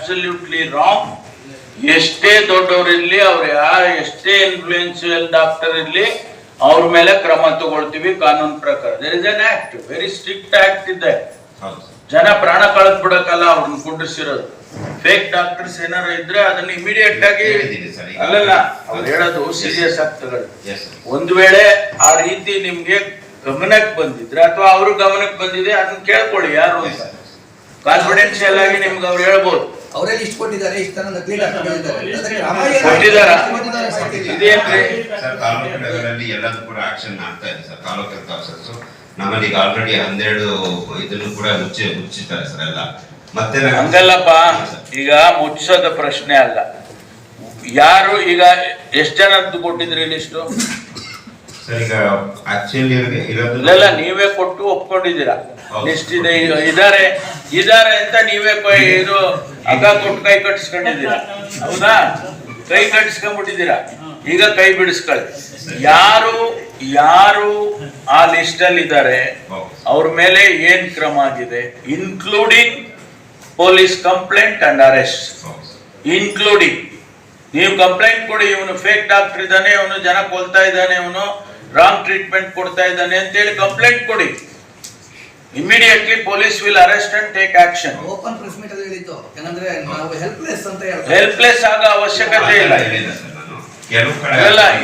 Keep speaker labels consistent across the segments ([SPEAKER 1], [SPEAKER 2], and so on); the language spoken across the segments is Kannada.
[SPEAKER 1] ಅಬ್ಸಲ್ಯೂಟ್ಲಿ ರಾಂಗ್ ಎಷ್ಟೇ ದೊಡ್ಡವರಿರ್ಲಿ ಅವ್ರು ಯಾರು ಎಷ್ಟೇ ಇನ್ಫ್ಲೂಯೆನ್ಸಿಯಲ್ ಡಾಕ್ಟರ್ ಇರಲಿ ಅವ್ರ ಮೇಲೆ ಕ್ರಮ ತಗೊಳ್ತೀವಿ ಕಾನೂನು ಪ್ರಕಾರ. There is an act very strict act ಇದೆ. ಜನ ಪ್ರಾಣ ಕಳೆದ್ ಬಿಡಕ್ಕಲ್ಲ ಅವ್ರನ್ನ ಕುಂಡಿಸಿರೋದು ಫೇಕ್ ಡಾಕ್ಟರ್ಸ್ ಏನಾರು ಇದ್ರೆ ಅದನ್ನ ಇಮಿಡಿಯೇಟ್ ಆಗಿ. ಅಲ್ಲಲ್ಲ ಅವ್ರು ಹೇಳೋದು ಸೀರಿಯಸ್
[SPEAKER 2] ಸರ್
[SPEAKER 1] ಒಂದ್ ವೇಳೆ ಆ ರೀತಿ ನಿಮ್ಗೆ ಗಮನಕ್ಕೆ ಬಂದಿದ್ರೆ ಅಥವಾ ಅವ್ರ ಗಮನಕ್ಕೆ ಬಂದಿದೆ ಅದನ್ನ ಕೇಳ್ಕೊಳ್ಳಿ ಯಾರು ಕಾನ್ಫಿಡೆನ್ಶಿಯಲ್ ಆಗಿ ನಿಮ್ಗೆ ಅವ್ರು ಹೇಳ್ಬೋದು.
[SPEAKER 3] ಅವರೇ ಇಷ್ಟು ಕೊಟ್ಟಿದ್ದಾರೆ ಇಷ್ಟು ತರ ನಕಲಿ ಡಾಕ್ಟರ್ಗಳಿದ್ದಾರೆ ಅದಕ್ಕೆ ಕ್ರಮ
[SPEAKER 1] ಕೊಟ್ಟಿದ್ದಾರೆ
[SPEAKER 3] ಸರ್.
[SPEAKER 2] ಸರ್ ತಾಲೂಕು ಲೆವೆಲಲ್ಲಿ ಎಲ್ಲದೂ ಕೂಡ ಆಕ್ಷನ್ ಆಗ್ತಾ ಇದೆ ಸರ್ ತಾಲೂಕು ಹೆಲ್ತ್ ಆಫೀಸರ್ಸ್ ನಮ್ಮಲ್ಲಿ ಈಗ ಆಲ್ರೆಡಿ ಹನ್ನೆರಡು ಇದನ್ನು ಕೂಡ ಮುಚ್ಚಿ ಮುಚ್ಚಿದ್ದಾರೆ ಸರ್ ಎಲ್ಲ. ಮತ್ತೆ
[SPEAKER 1] ಹಂಗಲ್ಲಪ್ಪ ಈಗ ಮುಚ್ಚದ ಪ್ರಶ್ನೆ ಅಲ್ಲ. ಯಾರು ಈಗ ಎಷ್ಟು ಜನದ್ದು ಕೊಟ್ಟಿದ್ರಿ ಲಿಸ್ಟು
[SPEAKER 2] ಸರ್ ಈಗ ಆಕ್ಚುಲಿ ಇರೋದು
[SPEAKER 1] ಇಲ್ಲೆಲ್ಲ ನೀವೇ ಕೊಟ್ಟು ಒಪ್ಕೊಂಡಿದ್ದೀರಾ. ಲಿಸ್ಟ್ ಇದೆ ಇದಾರೆ ಇದಾರೆ ಅಂತ ನೀವೇ ಕೈ ಇದು ಹಗ್ಗ ಕೊಟ್ಟು ಕೈ ಕಟ್ಟಿಸ್ಕೊಂಡಿದ್ದೀರಾ? ಹೌದಾ? ಕೈ ಕಟ್ಟಿಸ್ಕೊಂಡ್ಬಿಟ್ಟಿದ್ದೀರಾ? ಈಗ ಕೈ ಬಿಡಿಸ್ಕೊಳ್ಳಿ. ಯಾರು ಯಾರು ಆ ಲಿಸ್ಟ್ ಅಲ್ಲಿ ಇದ್ದಾರೆ. ಅವ್ರ ಮೇಲೆ ಏನ್ ಕ್ರಮ ಆಗಿದೆ? Including police complaint and arrest including ನೀವು ಕಂಪ್ಲೇಂಟ್ ಕೊಡಿ, ಇವನು ಫೇಕ್ ಡಾಕ್ಟರ್ ಇದ್ದಾನೆ, ಇವನು ಜನ ಕೊಲ್ತಾ ಇದ್ದಾನೆ, ಇವನು ರಾಂಗ್ ಟ್ರೀಟ್ಮೆಂಟ್ ಕೊಡ್ತಾ ಇದ್ದಾನೆ ಅಂತೇಳಿ ಕಂಪ್ಲೇಂಟ್ ಕೊಡಿ. Immediately police will arrest and take action
[SPEAKER 3] open press meet ಅಲ್ಲಿ ಹೇಳಿತ್ತು ಏನಂದ್ರೆ ನಾವು ಹೆಲ್ಪ್ಲೆಸ್ ಅಂತ ಹೇಳ್ತಾರೆ.
[SPEAKER 1] ಹೆಲ್ಪ್ಲೆಸ್ ಆಗೋ ಅವಶ್ಯಕತೆ ಇಲ್ಲ.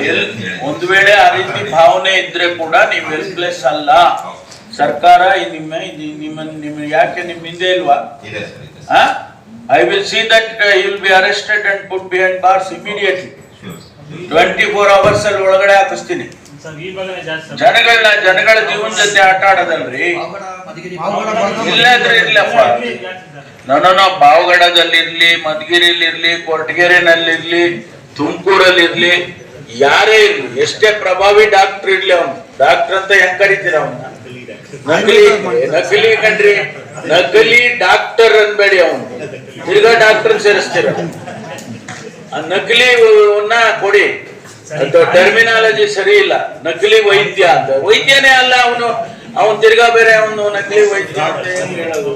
[SPEAKER 2] ಹೇಳಿದೆ.
[SPEAKER 1] ಒಂದು ವೇಳೆ ಆ ರೀತಿ ಭಾವನೆ ಇದ್ರೆ ಕೂಡ ನೀವು ಹೆಲ್ಪ್ಲೆಸ್ ಅಲ್ಲ. ಸರ್ಕಾರ ನಿಮ್ಮ ನಿಮ್ಮ ನಿಮ್ಮ ಯಾಕೆ ನಿಮ್ ಹಿಂದೆ ಇಲ್ವಾ?
[SPEAKER 2] ಇದೆ sir
[SPEAKER 1] I will see that will be arrested and put behind bars immediately. Twenty four hours ಅಲ್ಲಿ ಒಳಗಡೆ ಹಾಕಿಸ್ತೀನಿ.
[SPEAKER 4] ಸರ್ ಈ ಭಾಗನೇ ಜಾಸ್ತಿ.
[SPEAKER 1] ಜನಗಳನ್ನ ಜನಗಳ ಜೀವನ ಜೊತೆ ಆಟ ಆಡೋದಲ್ರಿ. ನಾನು ಪಾವಗಡದಲ್ಲಿರ್ಲಿ ಮಧುಗಿರಿಲಿರ್ಲಿ ಕೊರಟಗೆರೆನಲ್ಲಿರ್ಲಿ ತುಮಕೂರಲ್ಲಿರ್ಲಿ ಯಾರೇ ಇರ್ಲಿ ಎಷ್ಟೇ ಪ್ರಭಾವಿ ಡಾಕ್ಟರ್ ಇರ್ಲಿ ಅವನು. ಡಾಕ್ಟರ್ ಅಂತ ಹೆಂಗ್ ಕರಿತೀರ ಅವನ್ನ ನಕಲಿ ನಕಲಿ ಕಣ್ರಿ. ನಕಲಿ ಡಾಕ್ಟರ್ ಅನ್ಬೇಡಿ ಅವನು. ತಿರ್ಗಾ ಡಾಕ್ಟರ್ ಸೇರಿಸ್ತೀರ ಆ ನಕಲಿ ಅವನ್ನ ಕೊಡಿ. ಟರ್ಮಿನಾಲಜಿ ಸರಿ ಇಲ್ಲ. ನಕಲಿ ವೈದ್ಯ ಅಂತ. ವೈದ್ಯನೇ ಅಲ್ಲ ಅವನು. ಅವನ್ ತಿರ್ಗಾ ಬೇರೆ ಅವನು ನಕಲಿ ವೈದ್ಯ ಅಂತ ಹೇಳೋದು?